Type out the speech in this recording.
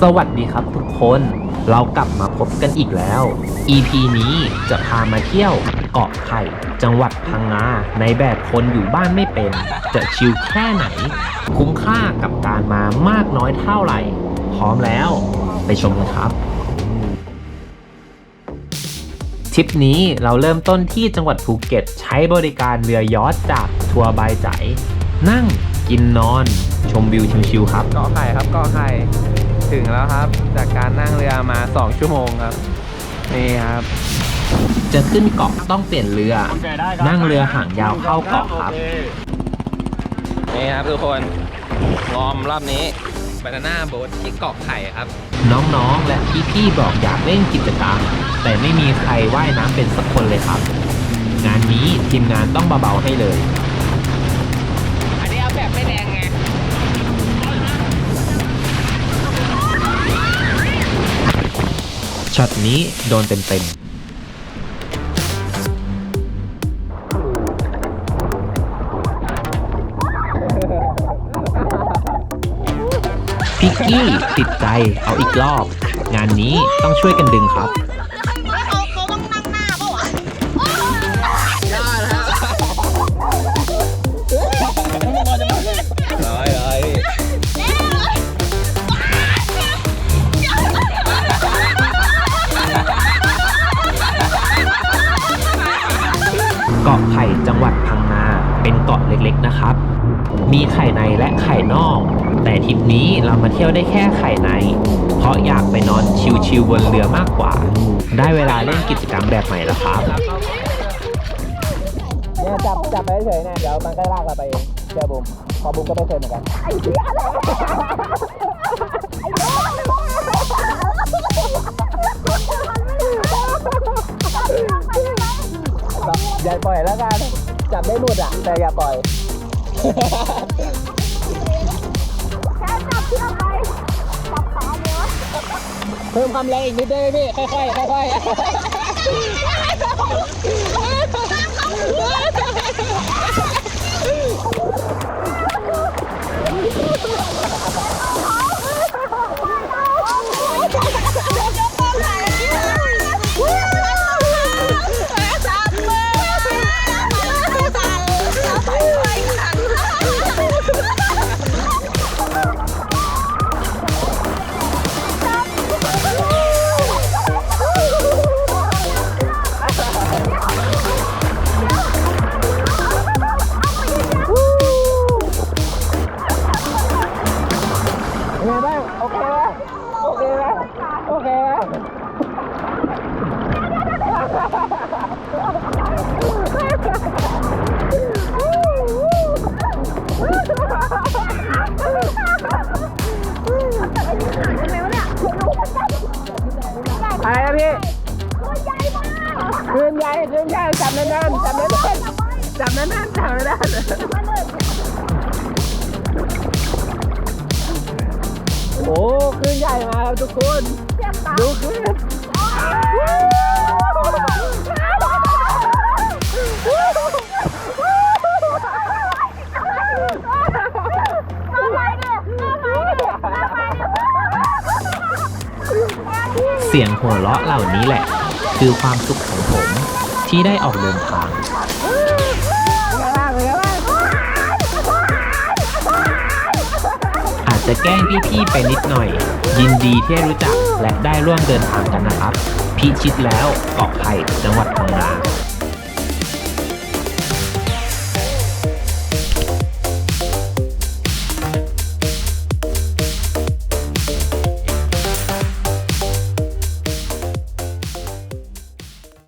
สวัสดีครับทุกคน เรากลับมาพบกันอีกแล้ว EP นี้จะพามาเที่ยวเกาะไข่ จังหวัดพังงาในแบบคนอยู่บ้านไม่เป็น จะชิลแค่ไหน คุ้มค่ากับการมามากน้อยเท่าไหร่ พร้อมแล้วไปชมกันครับทริปนี้เราเริ่มต้นที่จังหวัดภูเก็ต ใช้บริการเรือยอชจากทัวร์บายใจ นั่งกินนอน ชมวิวชิลๆครับเกาะไข่ครับเกาะไข่ ถึงแล้วครับ จากการนั่งเรือมา 2 ชั่วโมงครับ นี่ครับ จะขึ้นเกาะต้องเปลี่ยนเรือ นั่งเรือหางยาวเข้าเกาะครับ นี่ครับทุกคนงอมรอบนี้บานาน่าโบ๊ทที่เกาะไข่ครับ น้องๆ และพี่ๆบอกอยากเล่นกิจกรรม แต่ไม่มีใครว่ายน้ำเป็นสักคนเลยครับ งานนี้ทีมงานต้องเบาๆให้เลย ช็อตนี้โดนเต็มๆพิกกี้ติดใจเอาอีกรอบ งานนี้ต้องช่วยกันดึงครับ เกาะไข่จังหวัดพังงาเป็นเกาะเล็กๆนะครับ มีไข่ในและไข่นอก แต่ทริปนี้เรามาเที่ยวได้แค่ไข่ใน เพราะอยากไปนอนชิลๆบนเรือมากกว่า ได้เวลาเล่นกิจกรรมแบบใหม่แล้วครับเนี่ยจับจับไปเฉยๆนี่เดี๋ยวมันก็ลากเราไปเองเชื่อบุมพอบุมก็ไม่เคยเหมือนกัน ปล่อยแล้วกัน จับได้หมดอะ แต่อย่าปล่อยแค่จับเชือกไปจับขาเนื้อเพิ่มความแรงอีกนิดได้ไหมพี่ ค่อยๆค่อยๆ ไงบ้างโอเคไหมโอเคไหมโอเคไหมอะไรนะพี่คืนใหญ่คืนใหญ่จับแน่นๆจับแน่นๆจับแน่นๆจับแน่นๆ โอ้คืนใหญ่มาครับทุกคน ดูคืนเสียงหัวเราะเหล่านี้แหละ คือความสุขของผมที่ได้ออกเดินทาง จะแกล้งพี่ๆไปนิดหน่อย ยินดีที่ได้รู้จักและได้ร่วมเดินทางกันนะครับ พิชิตแล้วเกาะไข่จังหวัดพังงา